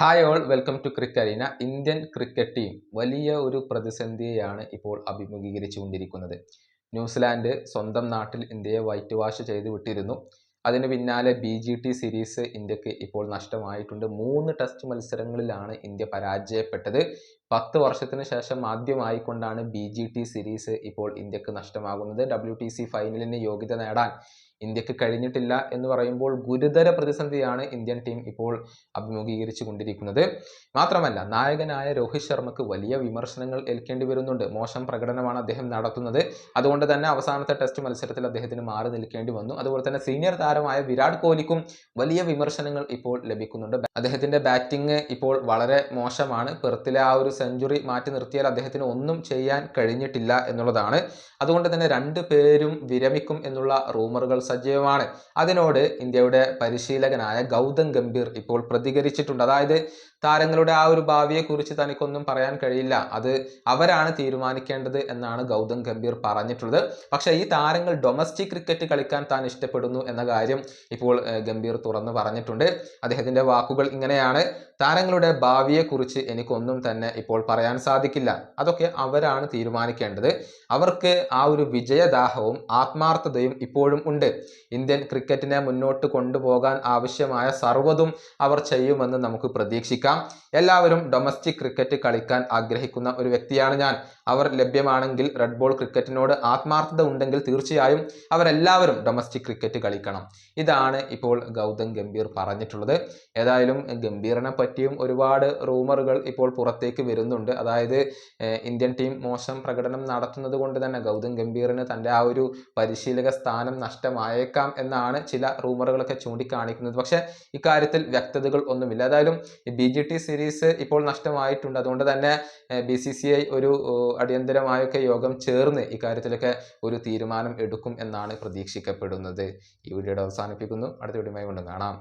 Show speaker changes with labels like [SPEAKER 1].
[SPEAKER 1] Hi all welcome to cricket Crickarena Indian cricket team വലിയ ഒരു പ്രതിസന്ധിയെയാണ് ഇപ്പോൾ അഭിമുഖീകരിച്ചുകൊണ്ടിരിക്കുന്നത്. ന്യൂസിലാൻഡ് സ്വന്തം നാട്ടിൽ ഇന്ത്യയെ വൈറ്റ് വാഷ് ചെയ്ത് വിട്ടിരുന്നു. അതിന് പിന്നാലെ ബി ജി ടി സീരീസ് ഇന്ത്യയ്ക്ക് ഇപ്പോൾ നഷ്ടമായിട്ടുണ്ട്. മൂന്ന് ടെസ്റ്റ് മത്സരങ്ങളിലാണ് ഇന്ത്യ പരാജയപ്പെട്ടത്. പത്ത് വർഷത്തിന് ശേഷം ആദ്യമായിക്കൊണ്ടാണ് ബി ജി ടി സീരീസ് ഇപ്പോൾ ഇന്ത്യയ്ക്ക് നഷ്ടമാകുന്നത്. ഡബ്ല്യു ടി സി ഫൈനലിന് യോഗ്യത നേടാൻ ഇന്ത്യയ്ക്ക് കഴിഞ്ഞിട്ടില്ല എന്ന് പറയുമ്പോൾ ഗുരുതര പ്രതിസന്ധിയാണ് ഇന്ത്യൻ ടീം ഇപ്പോൾ അഭിമുഖീകരിച്ചു കൊണ്ടിരിക്കുന്നത് മാത്രമല്ല നായകനായ രോഹിത് ശർമ്മക്ക് വലിയ വിമർശനങ്ങൾ ഏൽക്കേണ്ടി വരുന്നുണ്ട്. മോശം പ്രകടനമാണ് അദ്ദേഹം നടത്തുന്നത്. അതുകൊണ്ട് തന്നെ അവസാനത്തെ ടെസ്റ്റ് മത്സരത്തിൽ അദ്ദേഹത്തിന് മാറി നിൽക്കേണ്ടി വന്നു. അതുപോലെ തന്നെ സീനിയർ താരമായ വിരാട് കോഹ്ലിക്കും വലിയ വിമർശനങ്ങൾ ഇപ്പോൾ ലഭിക്കുന്നുണ്ട്. അദ്ദേഹത്തിന്റെ ബാറ്റിംഗ് ഇപ്പോൾ വളരെ മോശമാണ്. പെർത്തിലെ ആ ഒരു സെഞ്ചുറി മാറ്റി നിർത്തിയാൽ അദ്ദേഹത്തിന് ഒന്നും ചെയ്യാൻ കഴിഞ്ഞിട്ടില്ല എന്നുള്ളതാണ്. അതുകൊണ്ട് തന്നെ രണ്ട് പേരും വിരമിക്കും എന്നുള്ള റൂമറുകൾ സജീവമാണ്. അതിനോട് ഇന്ത്യയുടെ പരിശീലകനായ ഗൗതം ഗംഭീർ ഇപ്പോൾ പ്രതികരിച്ചിട്ടുണ്ട്. അതായത് താരങ്ങളുടെ ആ ഒരു ഭാവിയെക്കുറിച്ച് തനിക്കൊന്നും പറയാൻ കഴിയില്ല. അത് അവരാണ് തീരുമാനിക്കേണ്ടത് എന്നാണ് ഗൗതം ഗംഭീർ പറഞ്ഞിട്ടുള്ളത്. പക്ഷേ ഈ താരങ്ങൾ ഡൊമസ്റ്റിക് ക്രിക്കറ്റ് കളിക്കാൻ താൻ ഇഷ്ടപ്പെടുന്നു എന്ന കാര്യം ഇപ്പോൾ ഗംഭീർ തുറന്നു പറഞ്ഞിട്ടുണ്ട്. അദ്ദേഹത്തിന്റെ വാക്കുകൾ ഇങ്ങനെയാണ്. താരങ്ങളുടെ ഭാവിയെക്കുറിച്ച് എനിക്കൊന്നും തന്നെ ഇപ്പോൾ പറയാൻ സാധിക്കില്ല. അതൊക്കെ അവരാണ് തീരുമാനിക്കേണ്ടത്. അവർക്ക് ആ ഒരു വിജയദാഹവും ആത്മാർത്ഥതയും ഇപ്പോഴും ഉണ്ട്. ഇന്ത്യൻ ക്രിക്കറ്റിനെ മുന്നോട്ട് കൊണ്ടുപോകാൻ ആവശ്യമായ സർവതും അവർ ചെയ്യുമെന്ന് നമുക്ക് പ്രതീക്ഷിക്കാം. എല്ലാവരും ഡൊമസ്റ്റിക് ക്രിക്കറ്റ് കളിക്കാൻ ആഗ്രഹിക്കുന്ന ഒരു വ്യക്തിയാണ് ഞാൻ. അവർ ലഭ്യമാണെങ്കിൽ റെഡ് ബോൾ ക്രിക്കറ്റിനോട് ആത്മാർത്ഥത ഉണ്ടെങ്കിൽ തീർച്ചയായും അവരെല്ലാവരും ഡൊമസ്റ്റിക് ക്രിക്കറ്റ് കളിക്കണം. ഇതാണ് ഇപ്പോൾ ഗൗതം ഗംഭീർ പറഞ്ഞിട്ടുള്ളത്. ഏതായാലും ഗംഭീറിനെ പറ്റിയും ഒരുപാട് റൂമറുകൾ ഇപ്പോൾ പുറത്തേക്ക് വരുന്നുണ്ട്. അതായത് ഇന്ത്യൻ ടീം മോശം പ്രകടനം നടത്തുന്നത് കൊണ്ട് തന്നെ ഗൗതം ഗംഭീറിന് തന്റെ ആ ഒരു പരിശീലക സ്ഥാനം നഷ്ടമായേക്കാം എന്നാണ് ചില റൂമറുകളൊക്കെ ചൂണ്ടിക്കാണിക്കുന്നത്. പക്ഷേ ഇക്കാര്യത്തിൽ വ്യക്തതകൾ ഒന്നുമില്ല. ഏതായാലും ബി ജി ടി സീരീസ് ഇപ്പോൾ നഷ്ടമായിട്ടുണ്ട്. അതുകൊണ്ട് തന്നെ ബി സി സി ഐ ഒരു അടിയന്തരമായൊക്കെ യോഗം ചേർന്ന് ഇക്കാര്യത്തിലൊക്കെ ഒരു തീരുമാനം എടുക്കും എന്നാണ് പ്രതീക്ഷിക്കപ്പെടുന്നത്. ഈ വീഡിയോയുടെ അവസാനിപ്പിക്കുന്നു. അടുത്ത വീഡിയോയുമായി കൊണ്ട് കാണാം.